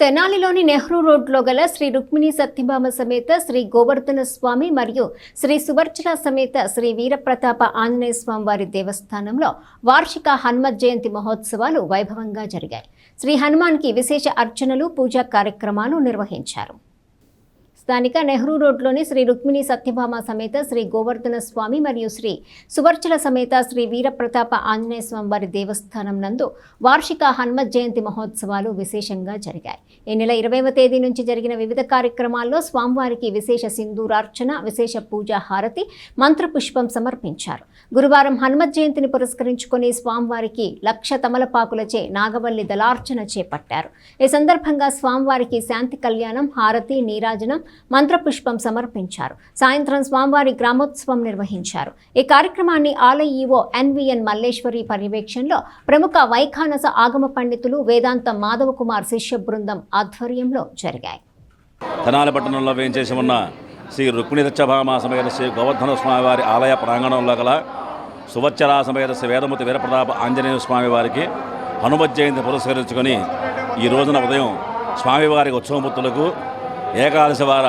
తెనాలిలోని నెహ్రూ రోడ్లో గల శ్రీ రుక్మిణి సత్యభామ సమేత శ్రీ గోవర్ధన స్వామి మరియు శ్రీ సువర్చల సమేత శ్రీ వీరప్రతాప ఆంజనేయ స్వామి వారి దేవస్థానంలో వార్షిక హనుమత్ జయంతి మహోత్సవాలు వైభవంగా జరిగాయి. శ్రీ హనుమాన్కి విశేష అర్చనలు పూజా కార్యక్రమాలు నిర్వహించారు. స్థానిక నెహ్రూ రోడ్లోని శ్రీ రుక్మిణి సత్యభామ సమేత శ్రీ గోవర్ధన స్వామి మరియు శ్రీ సువర్చల సమేత శ్రీ వీరప్రతాప ఆంజనేయ స్వామి వారి దేవస్థానం నందు వార్షిక హనుమత్ జయంతి మహోత్సవాలు విశేషంగా జరిగాయి. ఈ నెల ఇరవైవ తేదీ నుంచి జరిగిన వివిధ కార్యక్రమాల్లో స్వామివారికి విశేష సింధూరార్చన విశేష పూజా హారతి మంత్రపుష్పం సమర్పించారు. గురువారం హనుమత్ జయంతిని పురస్కరించుకొని స్వామివారికి లక్ష తమలపాకులచే నాగవల్లి దళార్చన చేపట్టారు. ఈ సందర్భంగా స్వామివారికి శాంతి కళ్యాణం హారతి నీరాజనం మంత్రపుష్పం సమర్పించారు. సాయంత్రం స్వామివారి గ్రామోత్సవం నిర్వహించారు. ఈ కార్యక్రమాన్ని ఆలయ ఈవో ఎన్విఎన్ మల్లేశ్వరి పర్యవేక్షణలో ప్రముఖ వైఖానస ఆగమ పండితులు వేదాంత మాధవ కుమార్ శిష్య బృందం ఆధ్వర్యంలో జరిగాయి. తెనాలి వేయించేసి ఉన్న శ్రీ రుక్మిణి దచ్చభామ సమేత శ్రీ గోవర్ధన స్వామివారి ఆలయ ప్రాంగణంలో గల సువచ్చరా సమేత శ్రీ వేదమూర్తి వీరప్రతాప ఆంజనేయ స్వామివారికి హనుమత్ జయంతి పురస్కరించుకొని ఈ రోజున ఉదయం స్వామివారి ఉత్సవమూర్తులకు ఏకాదశి వార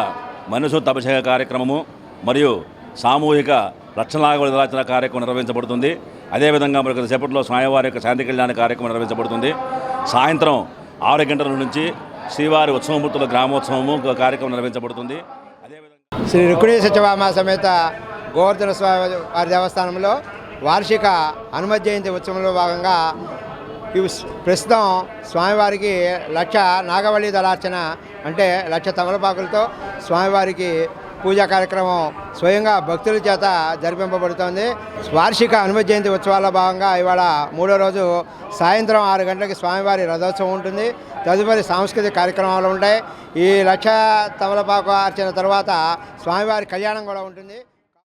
మనసు అభిషేక కార్యక్రమము మరియు సామూహిక లక్షలాగ విధాచన కార్యక్రమం నిర్వహించబడుతుంది. అదేవిధంగా మరి సేపట్లో స్వామివారి యొక్క శాంతి కళ్యాణ కార్యక్రమం నిర్వహించబడుతుంది. సాయంత్రం ఆరు గంటల నుంచి శ్రీవారి ఉత్సవమూర్తుల గ్రామోత్సవము కార్యక్రమం నిర్వహించబడుతుంది. అదేవిధంగా శ్రీ రుక్మిణీ సత్యభామ సమేత గోవర్ధన స్వామి వారి దేవస్థానంలో వార్షిక హనుమత్ జయంతి ఉత్సవంలో భాగంగా ఇవి ప్రస్తుతం స్వామివారికి లక్ష నాగవళి దళార్చన అంటే లక్ష తమలపాకులతో స్వామివారికి పూజా కార్యక్రమం స్వయంగా భక్తుల చేత జరిపింపబడుతోంది. వార్షిక హనుమ జయంతి ఉత్సవాల భాగంగా ఇవాళ మూడో రోజు సాయంత్రం ఆరు గంటలకి స్వామివారి రథోత్సవం ఉంటుంది. తదుపరి సాంస్కృతిక కార్యక్రమాలు ఉంటాయి. ఈ లక్ష తమలపాకు అర్చన తర్వాత స్వామివారి కళ్యాణం కూడా ఉంటుంది.